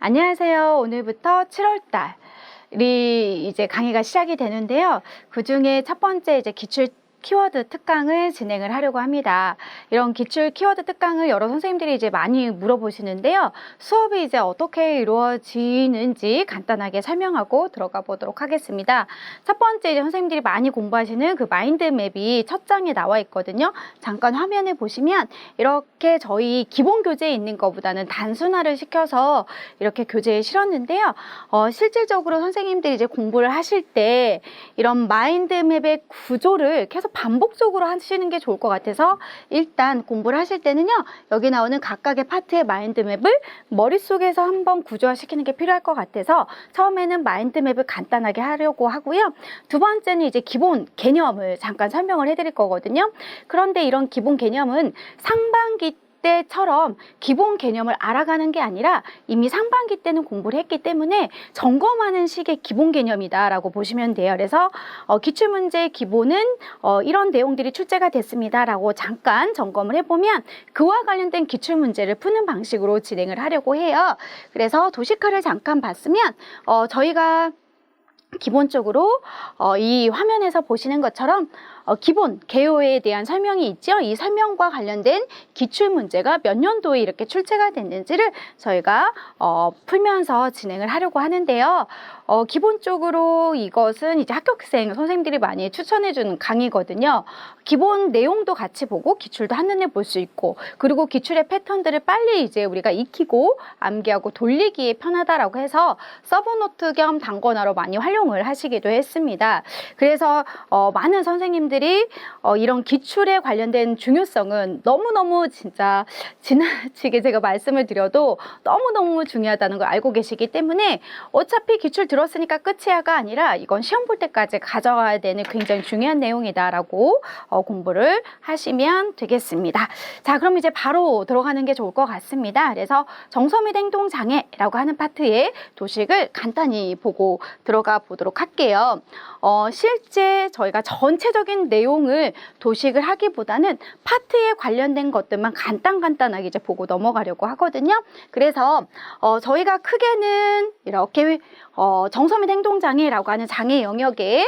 안녕하세요. 오늘부터 7월달이 이제 강의가 시작이 되는데요. 그 중에 첫 번째 이제 기출 키워드 특강을 진행을 하려고 합니다. 이런 기출 키워드 특강을 여러 선생님들이 이제 많이 물어보시는데요. 수업이 이제 어떻게 이루어지는지 간단하게 설명하고 들어가 보도록 하겠습니다. 첫 번째 이제 선생님들이 많이 공부하시는 그 마인드맵이 첫 장에 나와 있거든요. 잠깐 화면에 보시면 이렇게 저희 기본 교재에 있는 것보다는 단순화를 시켜서 이렇게 교재에 실었는데요. 어, 실질적으로 선생님들이 이제 공부를 하실 때 이런 마인드맵의 구조를 계속 반복적으로 하시는 게 좋을 것 같아서 일단 공부를 하실 때는요. 여기 나오는 각각의 파트의 마인드맵을 머릿속에서 한번 구조화시키는 게 필요할 것 같아서 처음에는 마인드맵을 간단하게 하려고 하고요. 두 번째는 이제 기본 개념을 잠깐 설명을 해드릴 거거든요. 그런데 이런 기본 개념은 상반기 때처럼 기본 개념을 알아가는 게 아니라 이미 상반기 때는 공부를 했기 때문에 점검하는 식의 기본 개념이다라고 보시면 돼요. 그래서 어, 기출문제 기본은 어, 이런 내용들이 출제가 됐습니다라고 잠깐 점검을 해보면 그와 관련된 기출문제를 푸는 방식으로 진행을 하려고 해요. 그래서 도시카를 잠깐 봤으면 어, 저희가 기본적으로 어, 이 화면에서 보시는 것처럼 어, 기본 개요에 대한 설명이 있죠. 이 설명과 관련된 기출 문제가 몇 년도에 이렇게 출제가 됐는지를 저희가 어, 풀면서 진행을 하려고 하는데요. 어, 기본적으로 이것은 이제 합격생 선생님들이 많이 추천해 주는 강의거든요. 기본 내용도 같이 보고 기출도 한눈에 볼 수 있고 그리고 기출의 패턴들을 빨리 이제 우리가 익히고 암기하고 돌리기에 편하다라고 해서 서브노트 겸 단권화로 많이 활용을 하시기도 했습니다. 그래서 어, 많은 선생님들이 어, 이런 기출에 관련된 중요성은 너무너무 진짜 지나치게 제가 말씀을 드려도 너무너무 중요하다는 걸 알고 계시기 때문에 어차피 기출 들 었으니까 끝이야가 아니라 이건 시험 볼 때까지 가져가야 되는 굉장히 중요한 내용이다라고 어, 공부를 하시면 되겠습니다. 자, 그럼 이제 바로 들어가는 게 좋을 것 같습니다. 그래서 정서 및 행동 장애라고 하는 파트의 도식을 간단히 보고 들어가 보도록 할게요. 어, 실제 저희가 전체적인 내용을 도식을 하기보다는 파트에 관련된 것들만 간단 간단하게 이제 보고 넘어가려고 하거든요. 그래서 어, 저희가 크게는 이렇게 어, 정서 및 행동 장애라고 하는 장애 영역에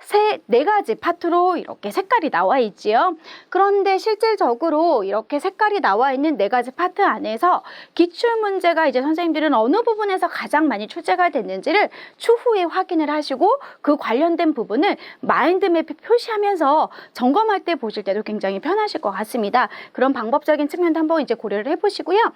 세, 네 가지 파트로 이렇게 색깔이 나와 있지요. 그런데 실질적으로 이렇게 색깔이 나와 있는 네 가지 파트 안에서 기출 문제가 이제 선생님들은 어느 부분에서 가장 많이 출제가 됐는지를 추후에 확인을 하시고 그 관련된 부분을 마인드맵에 표시하면서 점검할 때 보실 때도 굉장히 편하실 것 같습니다. 그런 방법적인 측면도 한번 이제 고려를 해보시고요.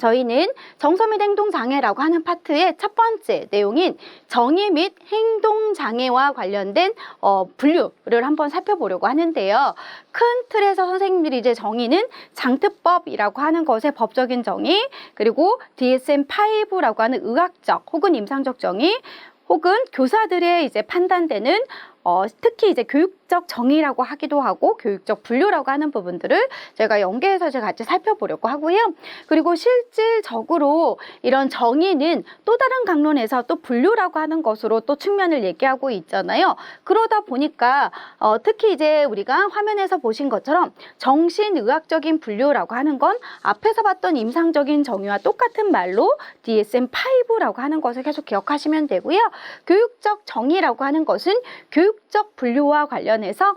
저희는 정서 및 행동 장애라고 하는 파트의 첫 번째 내용인 정의 및 행동 장애와 관련된 어, 분류를 한번 살펴보려고 하는데요. 큰 틀에서 선생님들이 이제 정의는 장특법이라고 하는 것의 법적인 정의, 그리고 DSM-5라고 하는 의학적 혹은 임상적 정의, 혹은 교사들의 이제 판단되는 어, 특히 이제 교육적 정의라고 하기도 하고 교육적 분류라고 하는 부분들을 제가 연계해서 제가 같이 살펴보려고 하고요. 그리고 실질적으로 이런 정의는 또 다른 강론에서 또 분류라고 하는 것으로 또 측면을 얘기하고 있잖아요. 그러다 보니까 어, 특히 이제 우리가 화면에서 보신 것처럼 정신의학적인 분류라고 하는 건 앞에서 봤던 임상적인 정의와 똑같은 말로 DSM-5라고 하는 것을 계속 기억하시면 되고요. 교육적 정의라고 하는 것은 교육 적 분류와 관련해서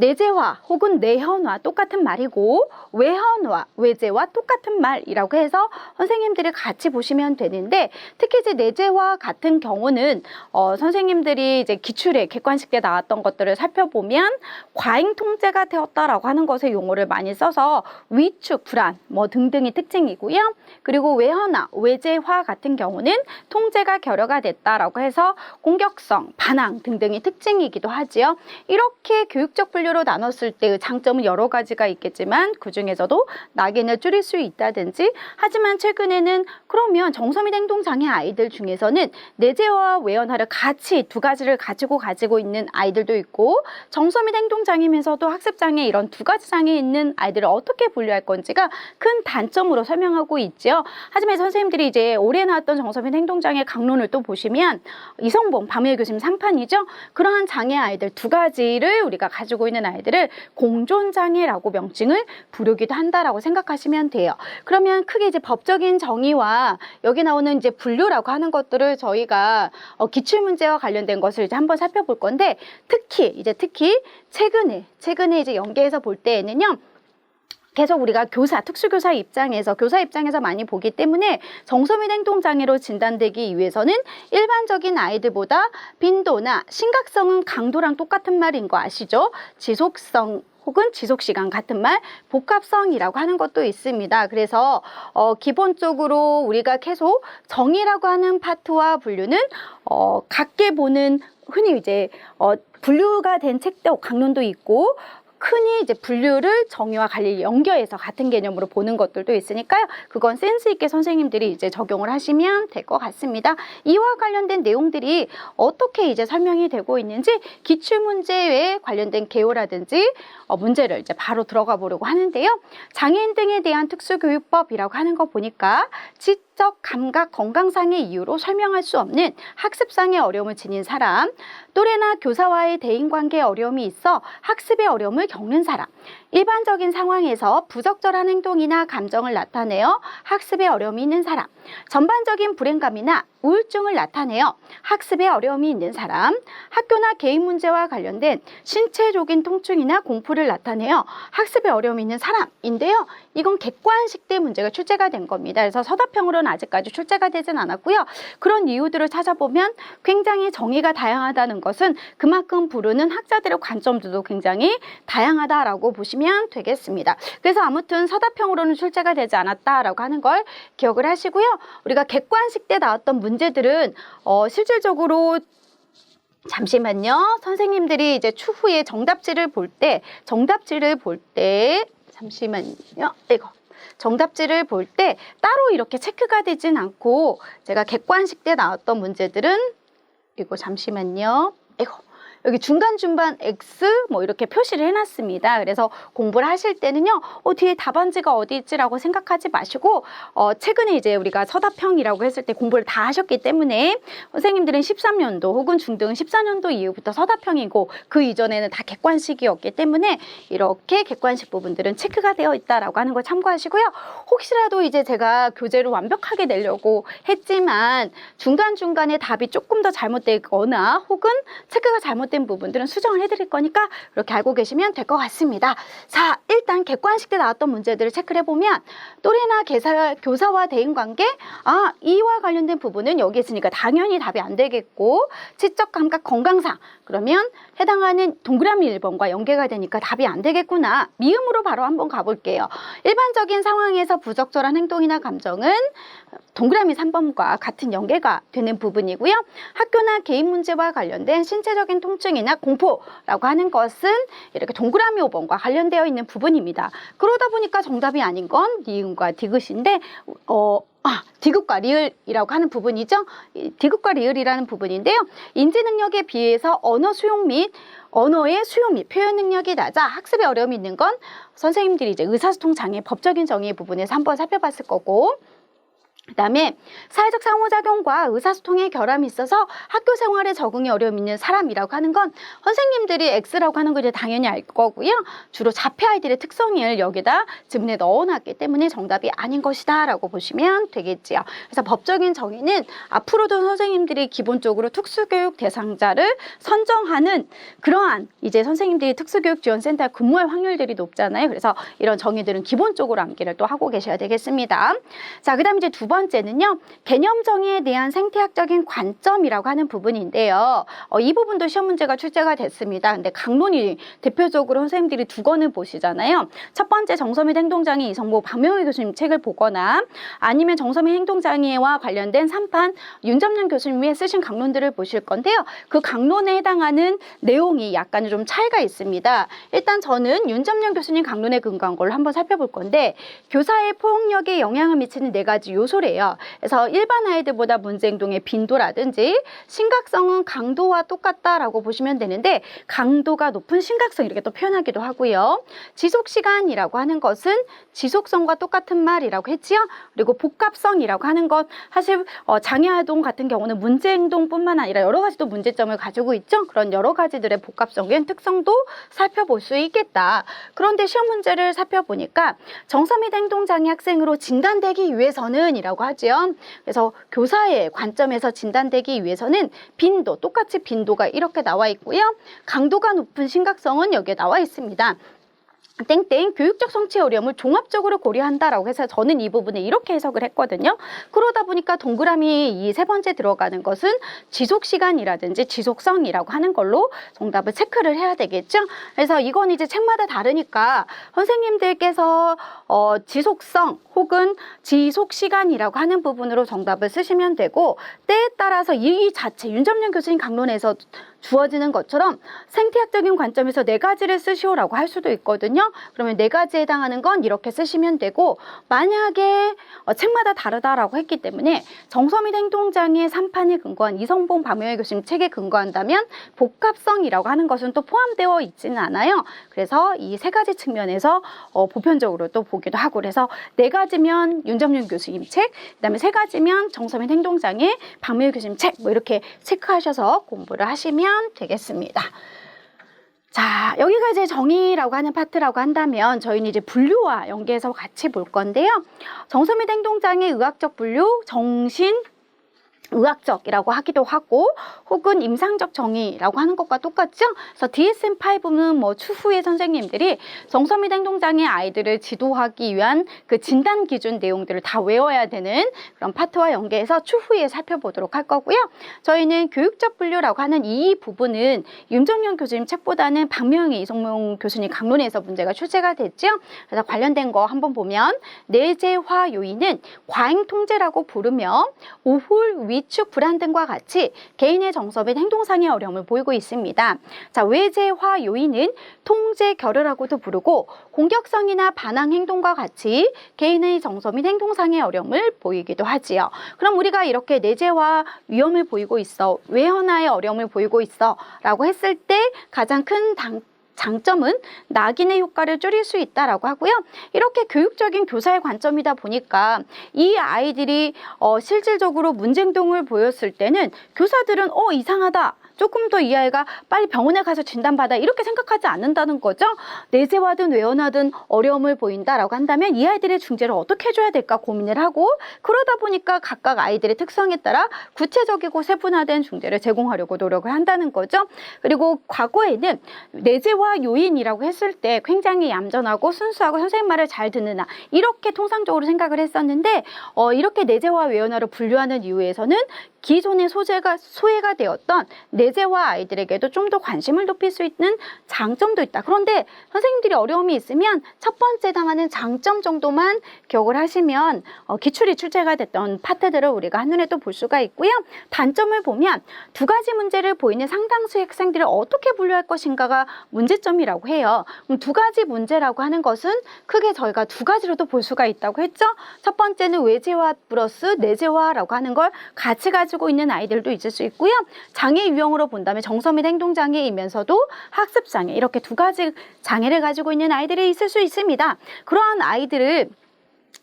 내재화 혹은 내현화 똑같은 말이고 외현화 외재와 똑같은 말이라고 해서 선생님들이 같이 보시면 되는데 특히 이제 내재와 같은 경우는 어, 선생님들이 이제 기출에 객관식 때 나왔던 것들을 살펴보면 과잉 통제가 되었다라고 하는 것의 용어를 많이 써서 위축 불안 뭐 등등이 특징이고요. 그리고 외현화 외재화 같은 경우는 통제가 결여가 됐다라고 해서 공격성 반항 등등이 특징이기도 하지요. 이렇게 교육적 분류 분류로 나눴을 때의 장점은 여러 가지가 있겠지만 그 중에서도 낙인을 줄일 수 있다든지 하지만 최근에는 그러면 정서 및 행동 장애 아이들 중에서는 내재와 외연화를 같이 두 가지를 가지고 가지고 있는 아이들도 있고 정서 및 행동 장애면서도 학습 장애 이런 두 가지 장애 있는 아이들을 어떻게 분류할 건지가 큰 단점으로 설명하고 있죠. 하지만 선생님들이 이제 올해 나왔던 정서 및 행동 장애 강론을 또 보시면 이성봉 밤의 교심 상판이죠. 그러한 장애 아이들 두 가지를 우리가 가지고 있는 아이들을 공존장애라고 명칭을 부르기도 한다라고 생각하시면 돼요. 그러면 크게 이제 법적인 정의와 여기 나오는 이제 분류라고 하는 것들을 저희가 어, 기출 문제와 관련된 것을 이제 한번 살펴볼 건데 특히 이제 특히 최근에 최근에 이제 연계해서 볼 때에는요. 계속 우리가 교사, 특수교사 입장에서, 교사 입장에서 많이 보기 때문에 정서및 행동장애로 진단되기 위해서는 일반적인 아이들보다 빈도나 심각성은 강도랑 똑같은 말인 거 아시죠? 지속성, 혹은 지속 시간 같은 말 복합성이라고 하는 것도 있습니다. 그래서 어, 기본적으로 우리가 계속 정의라고 하는 파트와 분류는 어, 같게 보는 흔히 이제 어, 분류가 된 책도 강론도 있고 흔히 이제 분류를 정의와 관리 연결해서 같은 개념으로 보는 것들도 있으니까요. 그건 센스 있게 선생님들이 이제 적용을 하시면 될 것 같습니다. 이와 관련된 내용들이 어떻게 이제 설명이 되고 있는지 기출 문제에 관련된 개요라든지 어, 문제를 이제 바로 들어가 보려고 하는데요. 장애인 등에 대한 특수교육법이라고 하는 거 보니까 지 적 감각 건강상의 이유로 설명할 수 없는 학습상의 어려움을 지닌 사람, 또래나 교사와의 대인관계에 어려움이 있어 학습의 어려움을 겪는 사람, 일반적인 상황에서 부적절한 행동이나 감정을 나타내어 학습에 어려움이 있는 사람, 전반적인 불행감이나 우울증을 나타내어 학습에 어려움이 있는 사람, 학교나 개인 문제와 관련된 신체적인 통증이나 공포를 나타내어 학습에 어려움이 있는 사람인데요. 이건 객관식 때 문제가 출제가 된 겁니다. 그래서 서답형으로는 아직까지 출제가 되진 않았고요. 그런 이유들을 찾아보면 굉장히 정의가 다양하다는 것은 그만큼 부르는 학자들의 관점들도 굉장히 다양하다라고 보시면 되겠습니다. 그래서 아무튼 서답형으로는 출제가 되지 않았다라고 하는 걸 기억을 하시고요. 우리가 객관식 때 나왔던 문제 들은 어, 실질적으로 잠시만요. 선생님들이 이제 추후에 정답지를 볼 때, 정답지를 볼 때, 잠시만요. 이거. 정답지를 볼 때 따로 이렇게 체크가 되진 않고 제가 객관식 때 나왔던 문제들은 이거 잠시만요. 이거. 여기 중간중간 X 뭐 이렇게 표시를 해놨습니다. 그래서 공부를 하실 때는요, 어, 뒤에 답안지가 어디 있지라고 생각하지 마시고, 어, 최근에 이제 우리가 서답형이라고 했을 때 공부를 다 하셨기 때문에 선생님들은 13년도 혹은 중등 14년도 이후부터 서답형이고 그 이전에는 다 객관식이었기 때문에 이렇게 객관식 부분들은 체크가 되어 있다라고 하는 걸 참고하시고요. 혹시라도 이제 제가 교재를 완벽하게 내려고 했지만 중간중간에 답이 조금 더 잘못되거나 혹은 체크가 잘못 된 부분들은 수정을 해드릴 거니까 이렇게 알고 계시면 될 것 같습니다. 자, 일단 객관식 때 나왔던 문제들을 체크를 해보면 또래나 개사, 교사와 대인관계 아, 이와 관련된 부분은 여기 있으니까 당연히 답이 안 되겠고 지적 감각 건강상 그러면 해당하는 동그라미 1번과 연계가 되니까 답이 안 되겠구나. 미음으로 바로 한번 가볼게요. 일반적인 상황에서 부적절한 행동이나 감정은 동그라미 3번과 같은 연계가 되는 부분이고요. 학교나 개인 문제와 관련된 신체적인 통증이나 공포라고 하는 것은 이렇게 동그라미 5번과 관련되어 있는 부분입니다. 그러다 보니까 정답이 아닌 건 니은과 디귿인데 어, 아, 디귿과 리을이라고 하는 부분이죠. 이 디귿과 리을이라는 부분인데요. 인지 능력에 비해서 언어 수용 및 언어의 수용 및 표현 능력이 낮아 학습에 어려움이 있는 건 선생님들이 이제 의사소통 장애 법적인 정의 부분에서 한번 살펴봤을 거고 그다음에 사회적 상호작용과 의사소통의 결함이 있어서 학교 생활에 적응에 어려움이 있는 사람이라고 하는 건 선생님들이 X라고 하는 걸 이제 당연히 알 거고요. 주로 자폐 아이들의 특성을 여기다 지문에 넣어놨기 때문에 정답이 아닌 것이다라고 보시면 되겠지요. 그래서 법적인 정의는 앞으로도 선생님들이 기본적으로 특수교육 대상자를 선정하는 그러한 이제 선생님들이 특수교육지원센터에 근무할 확률들이 높잖아요. 그래서 이런 정의들은 기본적으로 암기를 또 하고 계셔야 되겠습니다. 자, 그다음 이제 두 번째는요. 개념 정의에 대한 생태학적인 관점이라고 하는 부분인데요. 어, 이 부분도 시험 문제가 출제가 됐습니다. 근데 강론이 대표적으로 선생님들이 두 권을 보시잖아요. 첫 번째 정서및 행동장애 이성모 박명희 교수님 책을 보거나 아니면 정서및 행동장애와 관련된 3판 윤점년 교수님이 쓰신 강론들을 보실 건데요. 그 강론에 해당하는 내용이 약간 좀 차이가 있습니다. 일단 저는 윤점년 교수님 강론에 근거한 걸로 한번 살펴볼 건데 교사의 포용력에 영향을 미치는 네 가지 요소를 빈도래요. 그래서 일반 아이들보다 문제 행동의 빈도라든지 심각성은 강도와 똑같다라고 보시면 되는데 강도가 높은 심각성 이렇게 또 표현하기도 하고요. 지속 시간이라고 하는 것은 지속성과 똑같은 말이라고 했지요. 그리고 복합성이라고 하는 것 사실 어, 장애아동 같은 경우는 문제 행동뿐만 아니라 여러 가지 또 문제점을 가지고 있죠. 그런 여러 가지들의 복합성인 특성도 살펴볼 수 있겠다. 그런데 시험 문제를 살펴보니까 정서및 행동장애 학생으로 진단되기 위해서는 이라고 하지요. 그래서 교사의 관점에서 진단되기 위해서는 빈도, 똑같이 빈도가 이렇게 나와 있고요. 강도가 높은 심각성은 여기에 나와 있습니다. 땡땡 교육적 성취 어려움을 종합적으로 고려한다라고 해서 저는 이 부분에 이렇게 해석을 했거든요. 그러다 보니까 동그라미 이 세 번째 들어가는 것은 지속 시간이라든지 지속성이라고 하는 걸로 정답을 체크를 해야 되겠죠. 그래서 이건 이제 책마다 다르니까 선생님들께서 어, 지속성 혹은 지속 시간이라고 하는 부분으로 정답을 쓰시면 되고 때에 따라서 이 자체 윤점년 교수님 강론에서 주어지는 것처럼 생태학적인 관점에서 네 가지를 쓰시오라고 할 수도 있거든요. 그러면 네 가지에 해당하는 건 이렇게 쓰시면 되고 만약에 어, 책마다 다르다라고 했기 때문에 정서및 행동장애 3판에 근거한 이성봉 박명희 교수님 책에 근거한다면 복합성이라고 하는 것은 또 포함되어 있지는 않아요. 그래서 이 세 가지 측면에서 어, 보편적으로 또 보기도 하고 그래서 네 가지면 윤정윤 교수님 책, 그다음에 세 가지면 정서및 행동장애 박명희 교수님 책 뭐 이렇게 체크하셔서 공부를 하시면 되겠습니다. 자, 여기가 이제 정의라고 하는 파트라고 한다면 저희는 이제 분류와 연계해서 같이 볼 건데요. 및 행동장애 의학적 분류, 정신, 의학적이라고 하기도 하고 혹은 임상적 정의라고 하는 것과 똑같죠. 그래서 DSM-5는 뭐 추후에 선생님들이 정서 및 행동장애 아이들을 지도하기 위한 그 진단 기준 내용들을 다 외워야 되는 그런 파트와 연계해서 추후에 살펴보도록 할 거고요. 저희는 교육적 분류라고 하는 이 부분은 윤정현 교수님 책보다는 박명희 이성용 교수님 강론에서 문제가 출제가 됐죠. 그래서 관련된 거 한번 보면 내재화 요인은 과잉 통제라고 부르며 우울, 위 축, 불안 등과 같이 개인의 정서 및 행동상의 어려움을 보이고 있습니다. 자, 외재화 요인은 통제 결여라고도 부르고 공격성이나 반항 행동과 같이 개인의 정서 및 행동상의 어려움을 보이기도 하지요. 그럼 우리가 이렇게 내재화 위험을 보이고 있어, 외현화의 어려움을 보이고 있어 라고 했을 때 가장 큰 당, 장점은 낙인의 효과를 줄일 수 있다라고 하고요. 이렇게 교육적인 교사의 관점이다 보니까 이 아이들이 어, 실질적으로 문제행동을 보였을 때는 교사들은 어 이상하다. 조금 더 이 아이가 빨리 병원에 가서 진단받아 이렇게 생각하지 않는다는 거죠. 내재화든 외연화든 어려움을 보인다라고 한다면 이 아이들의 중재를 어떻게 해줘야 될까 고민을 하고 그러다 보니까 각각 아이들의 특성에 따라 구체적이고 세분화된 중재를 제공하려고 노력을 한다는 거죠. 그리고 과거에는 내재화 요인이라고 했을 때 굉장히 얌전하고 순수하고 선생님 말을 잘 듣는 아 이렇게 통상적으로 생각을 했었는데 어, 이렇게 내재화 외연화로 분류하는 이유에서는 기존의 소재가 소외가 되었던 내 재화 아이들에게도 좀 더 관심을 높일 수 있는 장점도 있다. 그런데 선생님들이 어려움이 있으면 첫 번째 당하는 장점 정도만 기억을 하시면 어, 기출이 출제가 됐던 파트들을 우리가 한눈에 또 볼 수가 있고요. 단점을 보면 두 가지 문제를 보이는 상당수의 학생들을 어떻게 분류할 것인가가 문제점이라고 해요. 그럼 두 가지 문제라고 하는 것은 크게 저희가 두 가지로도 볼 수가 있다고 했죠. 첫 번째는 외재화 플러스 내재화라고 하는 걸 같이 가지고 있는 아이들도 있을 수 있고요. 장애 유형으로 본다면 정서 및 행동 장애이면서도 학습 장애 이렇게 두 가지 장애를 가지고 있는 아이들이 있을 수 있습니다. 그러한 아이들을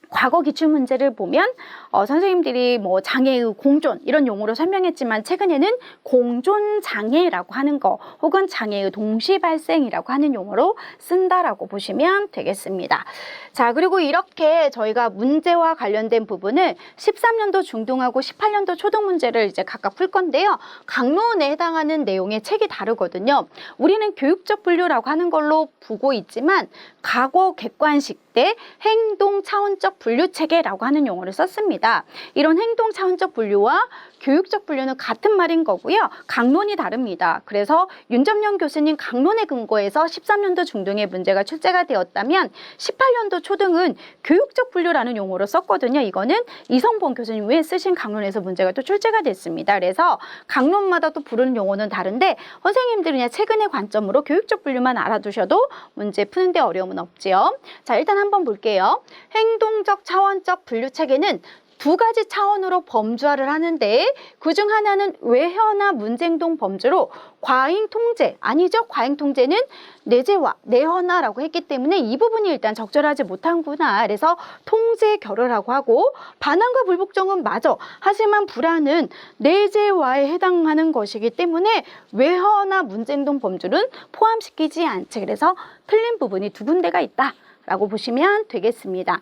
과거 기출 문제를 보면 어, 선생님들이 뭐 장애의 공존 이런 용어로 설명했지만 최근에는 공존 장애라고 하는 거 혹은 장애의 동시 발생이라고 하는 용어로 쓴다라고 보시면 되겠습니다. 자 그리고 이렇게 저희가 문제와 관련된 부분을 13년도 중등하고 18년도 초등 문제를 이제 각각 풀 건데요. 강론에 해당하는 내용의 책이 다르거든요. 우리는 교육적 분류라고 하는 걸로 보고 있지만 과거 객관식 때 행동 차원적 분류 체계라고 하는 용어를 썼습니다. 이런 행동 차원적 분류와 교육적 분류는 같은 말인 거고요. 강론이 다릅니다. 그래서 윤점영 교수님 강론에 근거해서 13년도 중등의 문제가 출제가 되었다면 18년도 초등은 교육적 분류라는 용어로 썼거든요. 이거는 이성봉 교수님 외에 쓰신 강론에서 문제가 또 출제가 됐습니다. 그래서 강론마다 또 부르는 용어는 다른데 선생님들은 그냥 최근의 관점으로 교육적 분류만 알아두셔도 문제 푸는데 어려움은 없지요. 자, 일단 한번 볼게요. 행동적 차원적 분류 체계는 두 가지 차원으로 범주화를 하는데 그 중 하나는 외현화 문쟁동 범주로 과잉 통제 아니죠? 과잉 통제는 내재화 내현화라고 했기 때문에 이 부분이 일단 적절하지 못한구나. 그래서 통제 결여라고 하고 반환과 불복종은 맞아. 하지만 불안은 내재화에 해당하는 것이기 때문에 외현화 문쟁동 범주는 포함시키지 않지. 그래서 틀린 부분이 두 군데가 있다라고 보시면 되겠습니다.